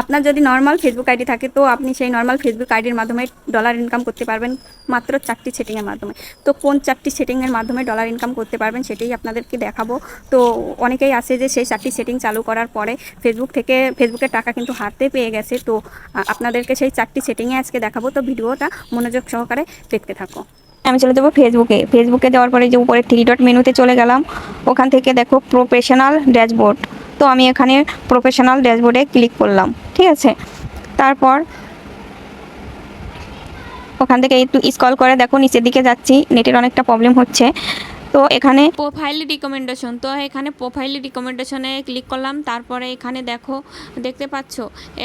আপনার যদি normal Facebook ID থাকে, তো আপনি সেই নর্মাল ফেসবুক আইডির মাধ্যমে ডলার ইনকাম করতে পারবেন, মাত্র চারটি সেটিংয়ের মাধ্যমে। তো কোন চারটি সেটিংয়ের মাধ্যমে ডলার ইনকাম করতে পারবেন সেটাই আপনাদেরকে দেখাবো। তো অনেকেই আছে যে সেই চারটি সেটিং চালু করার পরে ফেসবুক থেকে ফেসবুকের টাকা কিন্তু হাতে পেয়ে গেছে। তো আপনাদেরকে সেই চারটি সেটিংয়ে আজকে দেখাবো। তো ভিডিওটা মনোযোগ সহকারে দেখতে থাকো। আমি চলে যাব ফেসবুকে ফেসবুকে যাওয়ার পরে যে উপরে থ্রি ডট মেনুতে চলে গেলাম, ওখান থেকে দেখো প্রফেশনাল ড্যাশবোর্ড তো আমি এখানে প্রফেশনাল ড্যাশবোর্ডে ক্লিক করলাম। ঠিক আছে? তারপর ওখান থেকে একটু স্ক্রল করে দেখো নিচের দিকে যাচ্ছি নেটের অনেকটা প্রবলেম হচ্ছে। তো এখানে প্রোফাইল রিকমেন্ডেশন তো এখানে প্রোফাইল রিকমেন্ডেশনে ক্লিক করলাম তারপরে এখানে দেখো দেখতে পাচ্ছ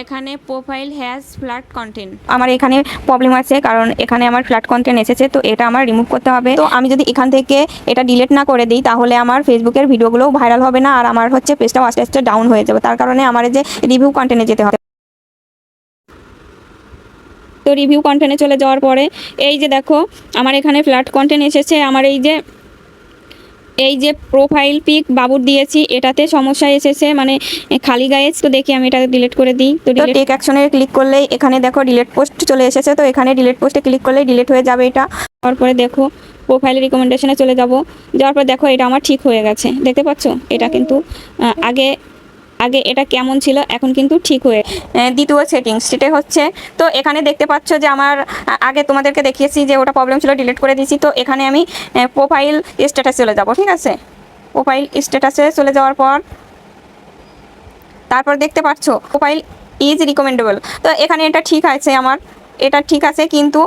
এখানে প্রোফাইল হ্যাজ ফ্ল্যাট কন্টেন্ট আমার এখানে প্রবলেম আছে কারণ এখানে আমার ফ্ল্যাট কন্টেন্ট এসেছে তো এটা আমার রিমুভ করতে হবে। তো আমি যদি এখান থেকে এটা ডিলিট না করে দিই তাহলে আমার ফেসবুকের ভিডিওগুলোও ভাইরাল হবে না আর আমার হচ্ছে পেজটাও আস্তে আস্তে ডাউন হয়ে যাবে। তার কারণে আমার যে রিভিউ কন্টেন্টে যেতে হবে। তো রিভিউ কন্টেন্টে চলে যাওয়ার পরে এই যে দেখো আমার এখানে ফ্ল্যাট কন্টেন্ট এসেছে আমার এই যে এই যে প্রোফাইল পিক বাবুর দিয়েছি এটাতে সমস্যা এসেছে মানে খালি গায়ে তো দেখি আমি এটা ডিলিট করে দিই। তো টেক অ্যাকশনে ক্লিক করলেই এখানে দেখো ডিলিট পোস্ট চলে এসেছে তো এখানে ডিলিট পোস্টে ক্লিক করলেই ডিলিট হয়ে যাবে এটা। তারপরে দেখো প্রোফাইল রিকমেন্ডেশনে চলে যাব। যাওয়ার পর দেখো এটা আমার ঠিক হয়ে গেছে দেখতে পাচ্ছ? এটা কিন্তু আগে আগে এটা কেমন ছিল, এখন কিন্তু ঠিক হয়ে দ্বিতীয় সেটিংস সেটা হচ্ছে, তো এখানে দেখতে পাচ্ছ যে আমার আগে তোমাদেরকে দেখিয়েছি যে ওটা প্রবলেম ছিল ডিলিট করে দিয়েছি, তো এখানে আমি প্রোফাইল স্ট্যাটাসে চলে যাব, ঠিক আছে? প্রোফাইল স্ট্যাটাসে চলে যাওয়ার পর, তারপর দেখতে পাচ্ছ প্রোফাইল ইজ রিকমেন্ডেবল তো এখানে এটা ঠিক আছে আমার, এটা ঠিক আছে, কিন্তু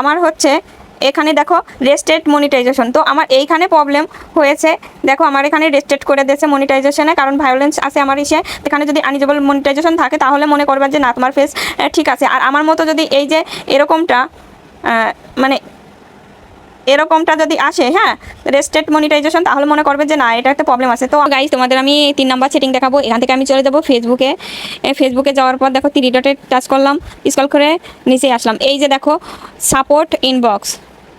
আমার হচ্ছে এখানে দেখো রেস্টেড মনিটাইজেশন তো আমার এইখানে প্রবলেম হয়েছে। দেখো আমার এখানে রেস্টেড করে দিয়েছে মনিটাইজেশনে কারণ ভায়োলেন্স আছে আমার ইসে। এখানে যদি আনইজেবল মনিটাইজেশন থাকে, তাহলে মনে করবে যে না, তোমার ফেস ঠিক আছে। আর আমার মতো যদি এই যে এরকমটা মানে এরকমটা যদি আসে হ্যাঁ রেস্টেড মনিটাইজেশন তাহলে মনে করবে যে না, এটা একটা প্রবলেম আছে। তো গাইজ তোমাদের আমি তিন নাম্বার সেটিং দেখাবো। এখান থেকে আমি চলে যাব ফেসবুকে ফেসবুকে যাওয়ার পর দেখো থ্রি টাচ করলাম। স্কল করে নিচে আসলাম। এই যে দেখো সাপোর্ট ইনবক্স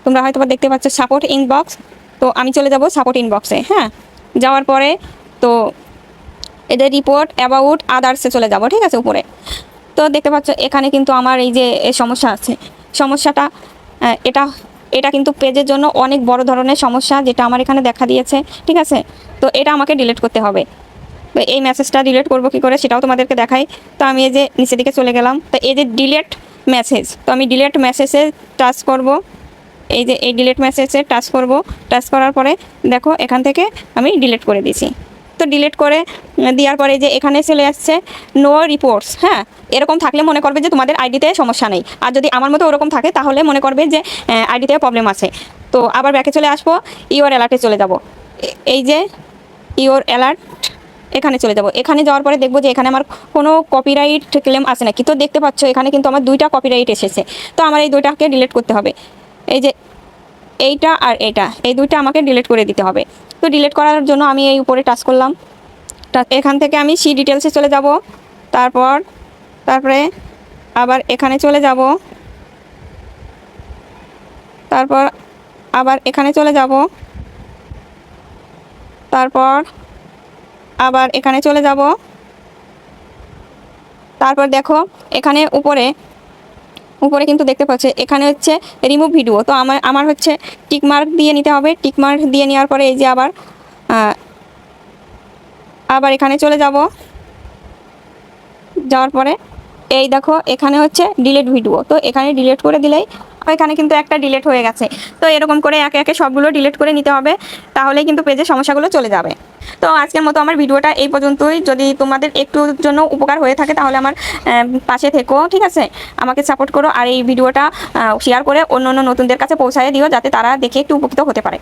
তোমরা হয়তো দেখতে পাচ্ছ সাপোর্ট ইনবক্স তো আমি চলে যাব সাপোর্ট ইনবক্সে হ্যাঁ? যাওয়ার পরে তো এদের রিপোর্ট অ্যাবাউট আদার্সে চলে যাব, ঠিক আছে, উপরে। তো দেখতে পাচ্ছ, এখানে কিন্তু আমার এই যে সমস্যা আছে। সমস্যাটা এটা এটা কিন্তু পেজের জন্য অনেক বড় ধরনের সমস্যা যেটা আমার এখানে দেখা দিয়েছে, ঠিক আছে? তো এটা আমাকে ডিলিট করতে হবে। এই মেসেজটা ডিলিট করব কী করে সেটাও তোমাদেরকে দেখাই। তো আমি এই যে নিচের দিকে চলে গেলাম। তো এই যে ডিলেট মেসেজ তো আমি ডিলেট মেসেজে টাচ করব। এই যে এই ডিলেট মেসেজে টাচ করব। টাচ করার পরে দেখো এখান থেকে আমি ডিলেট করে দিয়েছি। তো ডিলেট করে দেওয়ার পরে যে এখানে চলে আসছে নো রিপোর্টস হ্যাঁ? এরকম থাকলে মনে করবে যে তোমাদের আইডিতে সমস্যা নেই। আর যদি আমার মতো ওরকম থাকে, তাহলে মনে করবে যে আইডিতে প্রবলেম আছে। তো আবার ব্যাকে চলে আসব ইওর অ্যালার্টে চলে যাব। এই যে ইওর অ্যালার্ট এখানে চলে যাব। এখানে যাওয়ার পরে দেখব যে এখানে আমার কোনো কপিরাইট ক্লেম আছে নাকি। তো দেখতে পাচ্ছ, এখানে কিন্তু আমার দুইটা কপিরাইট এসেছে। তো আমার এই দুইটাকে ডিলিট করতে হবে। এই যে এইটা আর এইটা এই দুইটা আমাকে ডিলিট করে দিতে হবে। তো ডিলিট করার জন্য আমি এই উপরে টাচ করলাম। এখান থেকে আমি সি ডিটেলসে চলে যাব। তারপর, তারপরে আবার এখানে চলে যাব। তারপর আবার এখানে চলে যাব। তারপর আবার এখানে চলে যাব। তারপর দেখো, এখানে উপরে উপরে কিন্তু দেখতে পাচ্ছে, এখানে হচ্ছে রিমুভ ভিডিও তো আমার আমার হচ্ছে টিকমার্ক দিয়ে নিতে হবে। টিকমার্ক দিয়ে নেওয়ার পরে এই যে আবার আবার এখানে চলে যাব। যাওয়ার পরে, এই দেখো, এখানে হচ্ছে ডিলেট ভিডিও তো এখানে ডিলেট করে দিলেই এখানে কিন্তু একটা ডিলেট হয়ে গেছে। তো এরকম করে একে একে সবগুলো ডিলেট করে নিতে হবে তাহলে কিন্তু পেজে সমস্যাগুলো চলে যাবে। তো আজকের মতো আমার ভিডিওটা এই পর্যন্তই। যদি তোমাদের একটু জন্য উপকার হয়ে থাকে, তাহলে আমার পাশে থেকো, ঠিক আছে? আমাকে সাপোর্ট করো আর এই ভিডিওটা শেয়ার করে অন্য অন্য নতুনদের কাছে পৌঁছায় দিও, যাতে তারা দেখে একটু উপকৃত হতে পারে।